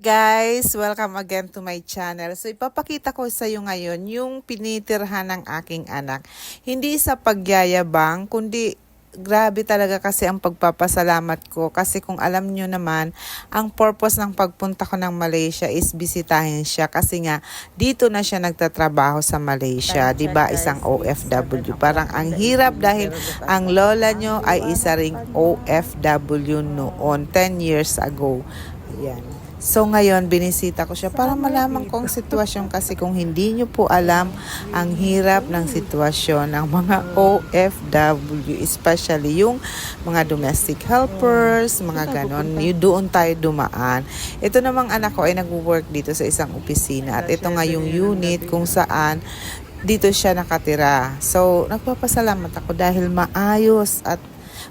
Guys, welcome again to my channel. So ipapakita ko sa iyo ngayon yung pinitirhan ng aking anak. Hindi sa pagyayabang, kundi grabe talaga kasi ang pagpapasalamat ko. Kasi kung alam nyo naman, ang purpose ng pagpunta ko ng Malaysia is bisitahin siya. Kasi nga, dito na siya nagtatrabaho sa Malaysia. 'di ba Isang OFW. Parang ang hirap dahil ang lola nyo ay isa ring OFW noon, 10 years ago. Ayan. So ngayon, binisita ko siya para malaman ko ang sitwasyon kasi kung hindi nyo po alam ang hirap ng sitwasyon ng mga OFW, especially yung mga domestic helpers, mga ganon, doon tayo dumaan. Ito namang anak ko ay nag-work dito sa isang opisina at ito nga yung unit kung saan dito siya nakatira. So, nagpapasalamat ako dahil maayos at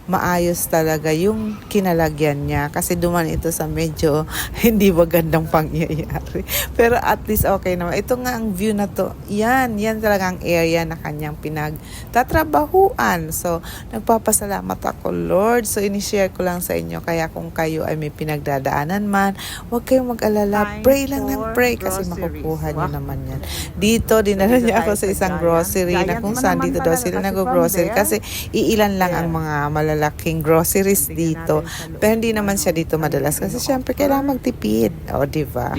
maayos talaga yung kinalagyan niya kasi duman ito sa medyo hindi magandang pangyayari. Pero at least okay naman. Ito nga ang view na to. Yan, yan talaga ang area na kanyang pinagtatrabahuan. So, nagpapasalamat ako, Lord. So, inishare ko lang sa inyo. Kaya kung kayo ay may pinagdadaanan man, huwag kayong mag-alala. Pray lang ng pray kasi makukuha niyo naman yan. Dito, dinala niya ako sa isang grocery na kung saan dito daw sila nag-grocery kasi iilan lang ang mga malalaking groceries dito. Pero hindi naman siya dito madalas kasi syempre kailangan magtipid. O, di ba?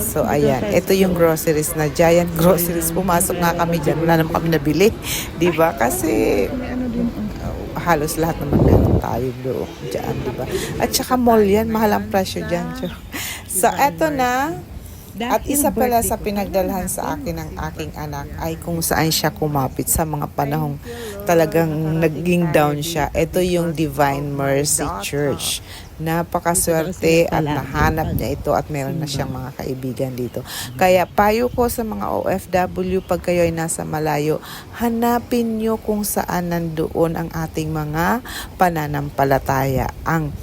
So, ayan. Ito yung groceries na giant groceries. Pumasok nga kami dyan. Wala naman kami nabili. Di ba? Kasi uh, halos lahat naman meron tayo doon dyan, di ba? At saka mall yan. Mahal ang presyo dyan. So, eto na. At isa pala sa pinagdalhan sa akin ng aking anak ay kung saan siya kumapit sa mga panahong talagang naging down siya. Ito yung Divine Mercy Church. Napakaswerte at nahanap niya ito at meron na siyang mga kaibigan dito. Kaya payo ko sa mga OFW pag kayo ay nasa malayo, hanapin nyo kung saan nandoon ang ating mga pananampalataya. Ang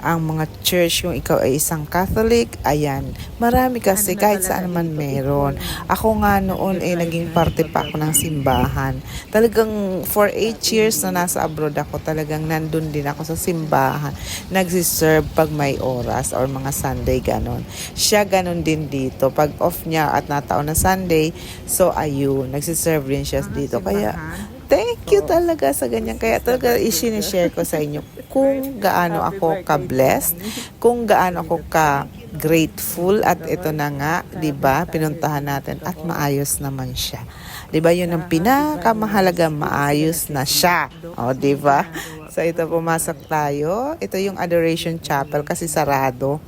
ang mga church, yung ikaw ay isang Catholic, ayan, marami kasi kahit saan man meron. Ako nga noon ay naging parte pa ako ng simbahan. Talagang for 8 years na nasa abroad ako, talagang nandun din ako sa simbahan. Nagsiserve pag may oras or mga Sunday ganon. Siya ganon din dito. Pag off niya at nataon na Sunday, so ayun, nagsiserve din siya dito. Kaya Thank you talaga sa ganyan. Kaya talaga i-share ko sa inyo kung gaano ako ka-blessed, kung gaano ako ka-grateful at ito na nga, 'di ba? Pinuntahan natin at maayos naman siya. 'Di ba? 'Yun ang pinakamahalaga, maayos na siya. O, 'di ba? So ito pumasok tayo. Ito yung Adoration Chapel kasi sarado.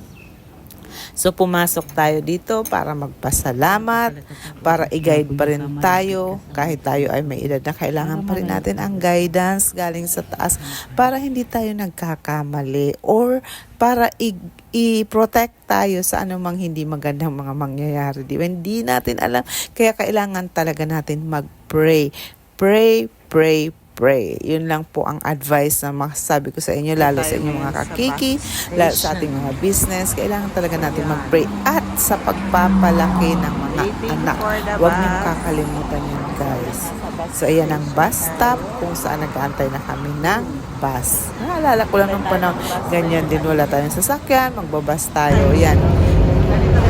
So pumasok tayo dito para magpasalamat, para i-guide pa rin tayo kahit tayo ay may edad na kailangan pa rin natin ang guidance galing sa taas para hindi tayo nagkakamali or para i- i-protect tayo sa anumang hindi magandang mga mangyayari. Di ba? Hindi natin alam. Kaya kailangan talaga natin mag-pray. Pray, pray, pray. Yun lang po ang advice na masasabi ko sa inyo, lalo sa inyong mga kakiki, lalo sa ating mga business. Kailangan talaga natin mag-pray. At sa pagpapalaki ng mga anak, huwag niyong kakalimutan yun, guys. So, ayan ang bus stop kung saan nag-aantay na kami ng bus. Naalala ko lang nung panahon, ganyan din wala tayong sasakyan, magbabas tayo. Yan.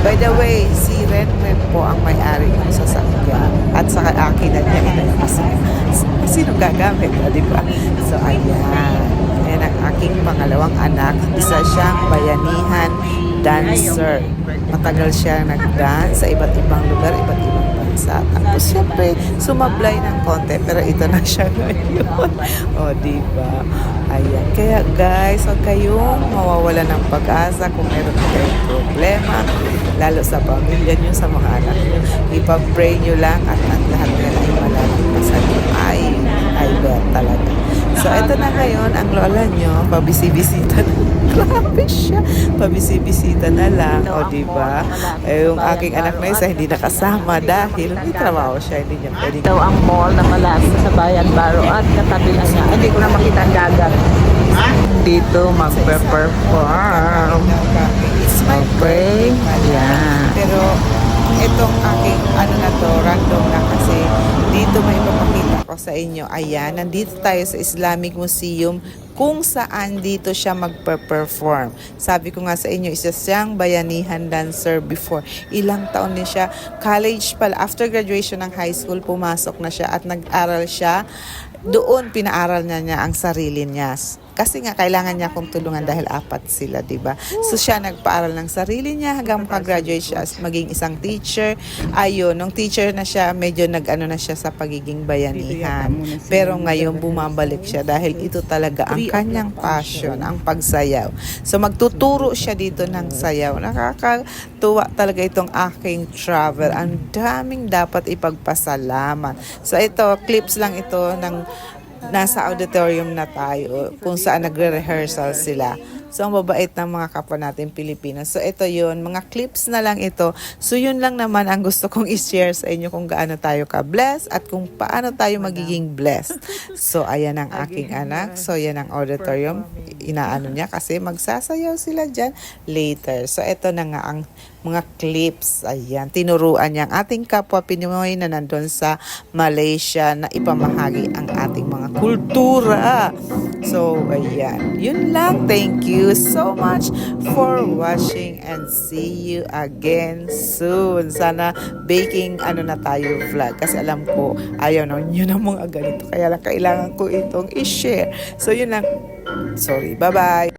By the way, si Ren po ang may-ari ng sasakyan at saka akin na niya ina kasi sino gagamit, o, di ba? So, ayan. Ayan ang aking pangalawang anak. Isa siyang bayanihan dancer. Matagal siya nag-dance sa iba't ibang lugar, iba't ibang bansa. Tapos, syempre, sumablay ng konti. Pero ito na siya ngayon. o, di ba? Ayan. Kaya, guys, huwag kayong mawawala ng pag-asa kung meron kayong problema, lalo sa pamilya nyo, sa mga anak nyo. Ipag-pray nyo lang at ang lahat nila ay malalampasan nyo. Ay, ay, well, talaga. So, ito na ngayon, ang lola nyo, pabisi-bisita na. Grabe siya. Pabisi-bisita na lang. O, di ba? Eh, yung aking anak na isa, hindi nakasama dahil may trabaho siya. Hindi niya pwedeng daw ang mall na malapit sa Bayan Baro at katabi lang niya. Hindi ko na makita ang dagat. Dito magpe-perform. Okay. Yan. Pero itong aking ano na to, random na kasi dito may papakita ko ko sa inyo, ayan, nandito tayo sa Islamic Museum kung saan dito siya magpe-perform. Sabi ko nga sa inyo, isa siyang bayanihan dancer before. Ilang taon din siya. College pala, after graduation ng high school, pumasok na siya at nag-aral siya. Doon, pinaaral niya niya ang sarili niya. Kasi nga, kailangan niya akong tulungan dahil apat sila, di ba? So, siya nagpaaral ng sarili niya hanggang makagraduate siya as maging isang teacher. Ayun, nung teacher na siya, medyo nag-ano na siya sa pagiging bayanihan. Pero ngayon, bumabalik siya dahil ito talaga ang kanyang passion, ang pagsayaw. So, magtuturo siya dito ng sayaw. Nakakatuwa talaga itong aking travel. Ang daming dapat ipagpasalamat. So, ito, clips lang ito ng nasa auditorium na tayo kung saan nagre-rehearsal sila. So, ang babait ng mga kapwa natin Pilipinas. So, ito yun. Mga clips na lang ito. So, yun lang naman ang gusto kong i-share sa inyo kung gaano tayo ka-blessed at kung paano tayo magiging blessed. So, ayan ang aking anak. So, yan ang auditorium. Inaano niya kasi magsasayaw sila dyan later. So, ito na nga ang mga clips. Ayan. Tinuruan niya ang ating kapwa Pinoy na nandun sa Malaysia na ipamahagi ang ating mga kultura. So, ayan. Yun lang. Thank you so much for watching and see you again soon. Sana baking ano na tayo vlog. Kasi alam ko, ayaw na yun ang mga ganito. Kaya lang kailangan ko itong i-share. So, yun lang. Sorry. Bye-bye.